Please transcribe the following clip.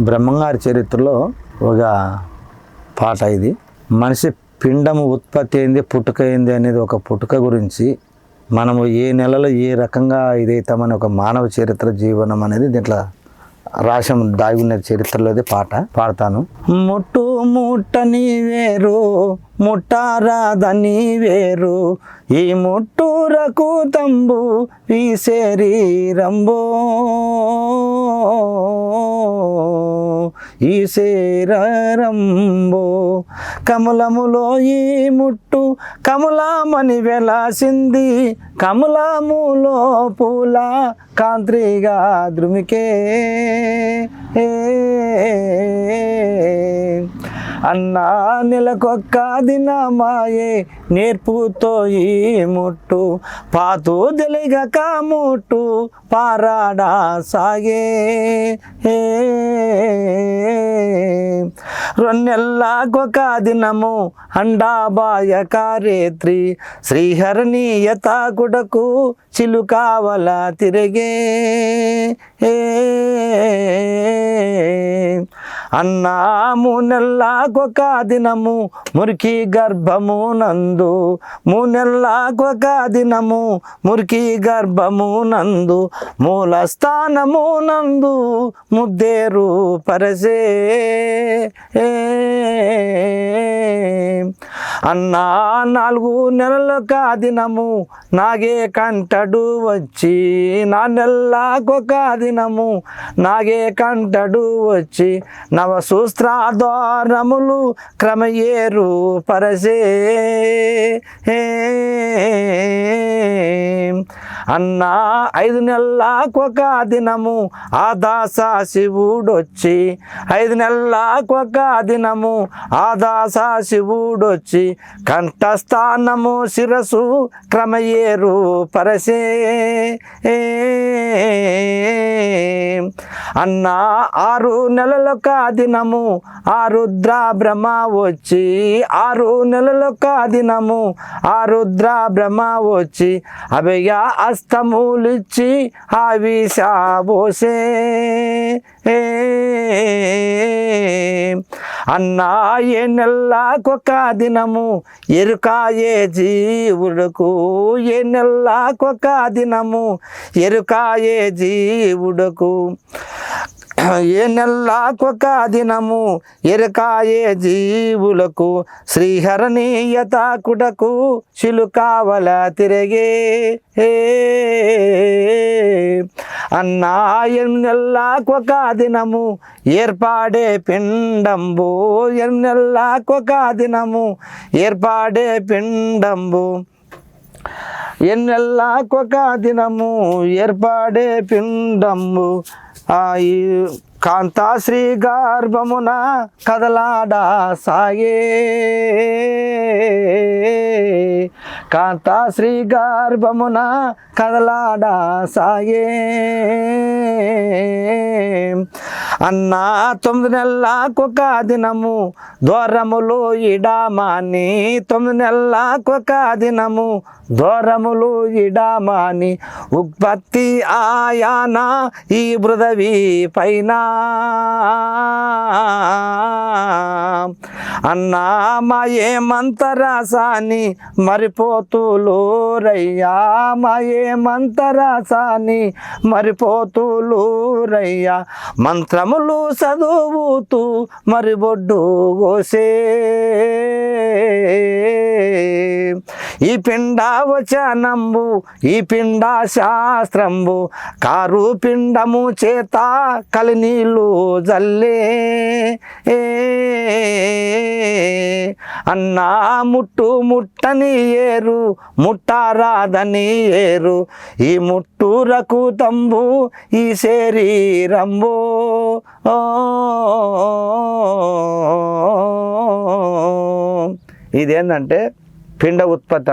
బ్రహ్మంగారి చరిత్రలో ఒక పాట ఇది. మనిషి పిండము ఉత్పత్తి అయింది పుట్టుక అయింది అనేది ఒక పుట్టుక గురించి మనము ఏ నెలలో ఏ రకంగా ఇదైతామని ఒక మానవ చరిత్ర జీవనం అనేది దీంట్లో రాశం దాగి చరిత్రలోది పాట పాడతాను. ముట్టు ముట్టని వేరు ముట్టారాదని వేరు ఈ ముట్టూరకు తంబు ఈ శరీరంబో. ఈ శరీరంబో కమలములో ఈ ముట్టు కమలామని వెలాసింది. కమలములో పూల కాంత్రిగా ద్రుమికే. అన్నా నెలకొక్క దినమాయే నేర్పుతో ఈ ముట్టు పాతు తెలిగక ముట్టు పారాడా సాగే. ರೊನ್ನೆಲ್ಲಾಗೋಕಾದಿ ನಮೋ ಅಂಡಾಬಾಯ ಕಾರೇತ್ರಿ. ಶ್ರೀಹರಣೀಯತ ಗುಡಕು ಚಿಲುಕಾವಲ ತಿರೆಗೆ. అన్నా నెల్లాకొక దినము మురికి గర్భము నందు. మూనెల్లాకొక దినము మురికి గర్భము నందు. మూల స్థానము నందు ముద్దేరు పరసే. అన్నా నాలుగు నెలలొక దినము నాగే కంటడు వచ్చి. నా నెల్లాకొక దినము నాగే కంటడు వచ్చి. నా సూస్త్రాధారములు క్రమయేరు పరసే. అన్నా ఐదు నెలలకొక దినము ఆ దాస శివుడొచ్చి ఐదు నెలలకొక దినము ఆ దాస శివుడొచ్చి కంఠస్థానము శిరసు క్రమయేరు పరసే. అన్నా ఆరు నెలల దినము ఆ రుద్ర బ్రహ్మ వచ్చి ఆరు నెలల దినము ఆ రుద్ర బ్రహ్మ వచ్చి అభయ అస్తములిచ్చి ఆవిషాబోసే అన్నా ఏ నెలకొక దినము ఎరుకాయే జీవుడుకు ఏ నెలకొక దినము ఎరుకాయే జీవుడుకు ఏ నెలకొక దినము ఎరకాయే జీవులకు శ్రీహరణీయత కుడకు చిలుకావల తిరిగే అన్నా దినము ఏర్పాడే పిండంబు. ఎన్నెల్లాకొక దినము ఏర్పాడే పిండంబు. ఎన్నెల్లాకొక దినము ఏర్పాడే పిండంబు. ఆ ఈ కాంతాశ్రీ గర్భమున కదలాడా సాగే కాంతాశ్రీ గర్భమున కదలాడా సాగే అన్నా తొమ్మిది నెలలకొక దినము దూరములు ఇడామాని. తొమ్మిది నెలలకొక దినము దూరములు ఇడామాని. ఉత్పత్తి ఆయానా ఈ బృదవి పైన. అన్నా మాయే మంతరాసాని మరిపోతులు రయ్యా. మాయే మంతరాసాని రయ్యా. మంత్రములు చదువుతూ మరి బొడ్డు గోసే ఈ పిండ వచనంబు ఈ పిండ శాస్త్రంబు కారు పిండము చేత కలినీళ్ళు జల్లే. అన్నా ముట్టు ముట్టని ఏరు ముట్టారాదని ఏరు ఈ ముట్టురకు తంబు ఈ శరీరంబో. ఇదేంటంటే పిండ ఉత్పత్తి